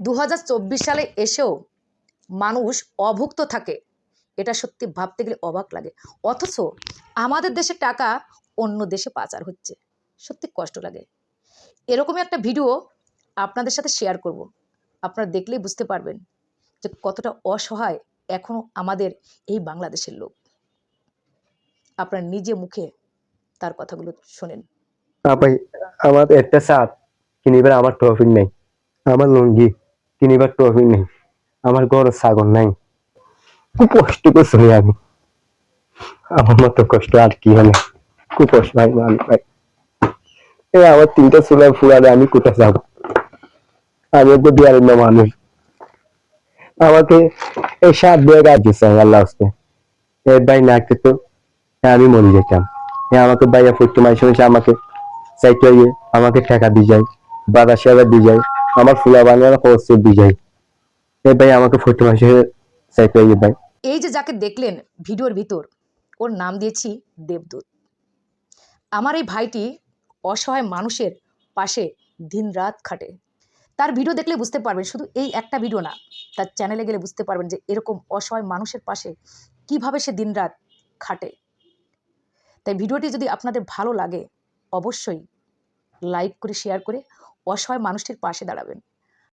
দু হাজার চব্বিশ সালে এসেও মানুষ অভুক্ত থাকে। এটা সত্যি ভাবতে গেলে অবাক লাগে। অথচ আমাদের দেশে টাকা অন্য দেশে পাচার হচ্ছে। সত্যি কষ্ট লাগে। এরকমই একটা ভিডিও আপনাদের সাথে শেয়ার করব। আপনারা দেখলেই বুঝতে পারবেন যে কতটা অসহায় এখনও আমাদের এই বাংলাদেশের লোক। আপনার নিজে মুখে তার কথাগুলো শোনেন। আমার একটা শার্ট কিনিবার আমার প্রফিট নেই। আমার লুঙ্গি। কিনিবার প্রফিট নেই আমার ঘর ছাগল নাই। খুব কষ্ট করছি আমি। আমার মতো কষ্ট আর কি হলে খুব কষ্ট ভাই, মালিক ভাই। এই আমার তিনটা চুলায় ফুলালে আমি কোথায় যাব? আমি একটু বিয়ারের না মানুষ। আমাকে এই সাত দিয়ে গাছ দিচ্ছে আল্লাহ হস্তে এই ভাই না তো আমি মরে যেতাম। এ আমাকে বাইয়া ফুটতে মাসে আমাকে চাইতে আমাকে টাকা দিয়ে যায়, বাতাসে আবার দিয়ে যায়। আমার ফুলা বানিয়ে খরচ দিয়ে যায় এ ভাই, আমাকে ফুটতে মাসে চাইতে হইয়ে ভাই। এই যে যাকে দেখলেন ভিডিওর ভিতর, ওর নাম দিয়েছি দেবদূত। আমার এই ভাইটি অসহায় মানুষের পাশে দিনরাত খাটে। তার ভিডিও দেখলে বুঝতে পারবেন, শুধু এই একটা ভিডিও না, তার চ্যানেলে গেলে বুঝতে পারবেন যে এরকম অসহায় মানুষের পাশে কীভাবে সে দিন রাত খাটে। তাই ভিডিওটি যদি আপনাদের ভালো লাগে, অবশ্যই লাইক করে শেয়ার করে অসহায় মানুষটির পাশে দাঁড়াবেন।